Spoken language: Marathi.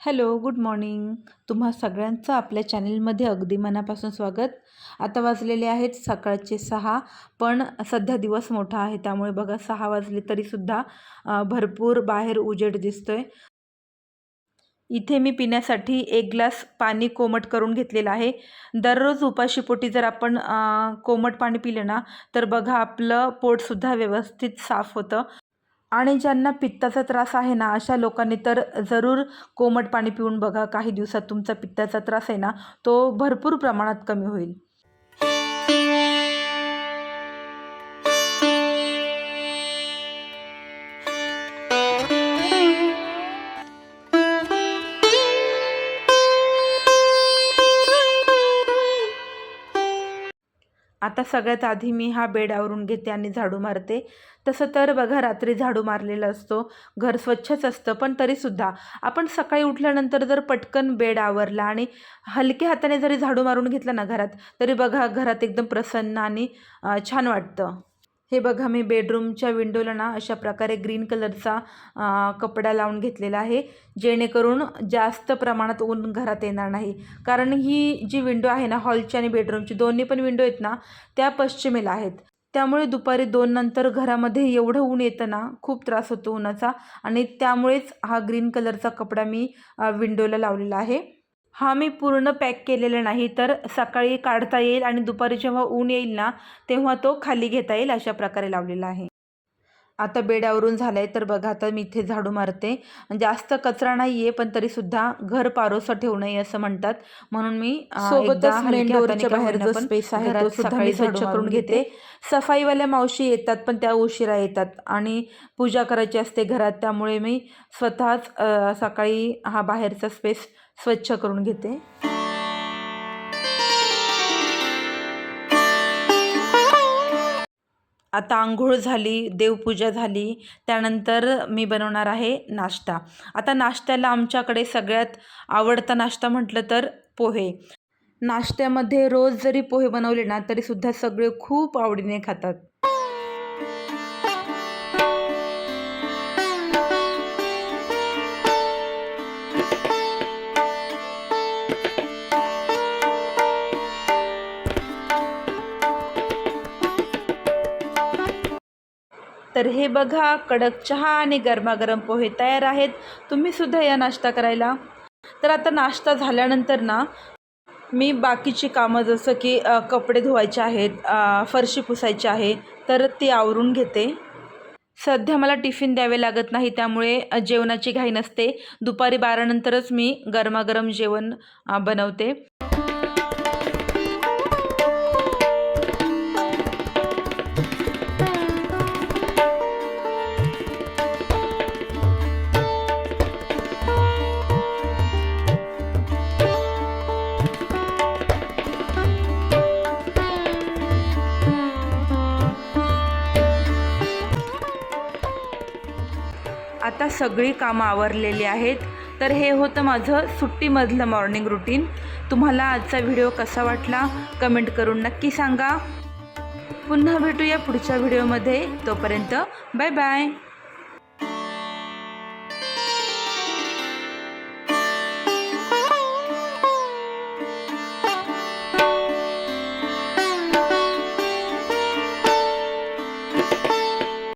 Hello good morning. तुम्हा सगळ्यांचं आपल्या चॅनलमध्ये अगदी मनापासून स्वागत. आता वाजलेले आहेत सकाळचे सहा पण सध्या दिवस मोठा आहे त्यामुळे बघा सहा वाजले तरीसुद्धा भरपूर बाहेर उजेड दिसतो आहे इथे मी पिण्यासाठी एक ग्लास पाणी कोमट करून घेतलेलं आहे. दररोज उपाशीपोटी जर आपण कोमट पाणी पिलं ना तर बघा आपलं पोटसुद्धा व्यवस्थित साफ होतं. आणि ज्यांना पित्ताचा त्रास आहे ना अशा लोकांनी तर जरूर कोमट पाणी पिऊन बघा. काही दिवसात तुमचा पित्ताचा त्रास आहे ना तो भरपूर प्रमाणात कमी होईल. आता सगळ्यात आधी मी हा बेड आवरून घेते आणि झाडू मारते. तसं तर बघा रात्री झाडू मारलेला असतो. घर स्वच्छच असतं पण तरीसुद्धा. आपण सकाळी उठल्यानंतर जर पटकन बेड आवरला आणि हलक्या हाताने जरी झाडू मारून घेतला ना घरात तरी बघा घरात एकदम प्रसन्न आणि छान वाटतं. हे बघा मी बेडरूमच्या विंडोला ना अशा प्रकारे ग्रीन कलरचा कपडा लावून घेतलेला आहे जेणेकरून जास्त प्रमाणात ऊन घरात येणार नाही. कारण ही जी विंडो आहे ना हॉलची आणि बेडरूमची दोन्ही पण विंडो आहेत ना त्या पश्चिमेला आहेत. त्यामुळे दुपारी दोन नंतर घरामध्ये एवढं ऊन येतं ना खूप त्रास होतो उन्हाचा. आणि त्यामुळेच हा ग्रीन कलरचा कपडा मी विंडोला लावलेला आहे. हा मी पूर्ण पॅक केलेला नाही तर सकाळी काढता येईल आणि दुपारी जेव्हा ऊन येईल ना तेव्हा तो खाली घेता येईल अशा प्रकारे लावलेला आहे. आता बेड आवरून झालं आहे तर बघा आता मी इथे झाडू मारते. जास्त कचरा नाही आहे पण तरीसुद्धा घर पारोसं ठेवू नये असं म्हणतात. म्हणून मी आहे सकाळी स्वच्छ करून घेते. सफाईवाल्या मावशी येतात पण त्या उशिरा येतात. आणि पूजा करायची असते घरात त्यामुळे मी स्वतःच सकाळी हा बाहेरचा स्पेस स्वच्छ करून घेते. आता आंघोळ झाली देवपूजा झाली त्यानंतर मी बनवणार आहे नाश्ता. आता नाश्त्याला आमच्याकडे सगळ्यात आवडता नाश्ता म्हटलं तर पोहे. नाश्त्यामध्ये रोज जरी पोहे बनवले ना तरीसुद्धा सगळे खूप आवडीने खातात. तर हे बघा कडक चहा आणि गरमागरम पोहे तयार आहेत. तुम्ही सुद्धा या नाश्ता करायला. तर आता नाश्ता झाल्यानंतर ना मी बाकीची कामं जसं की कपडे धुवायचे आहेत फरशी पुसायची आहे तर ती आवरून घेते. सध्या मला टिफिन द्यावे लागत नाही त्यामुळे जेवणाची घाई नसते. दुपारी बारानंतरच मी गरमागरम जेवण बनवते. आता सगळी कामं आवरलेली आहेत. तर हे होतं माझं सुट्टीमधलं मॉर्निंग रुटीन तुम्हाला आजचा व्हिडिओ कसा वाटला? कमेंट करून नक्की सांगा. पुन्हा भेटूया पुढच्या व्हिडिओमध्ये तोपर्यंत बाय बाय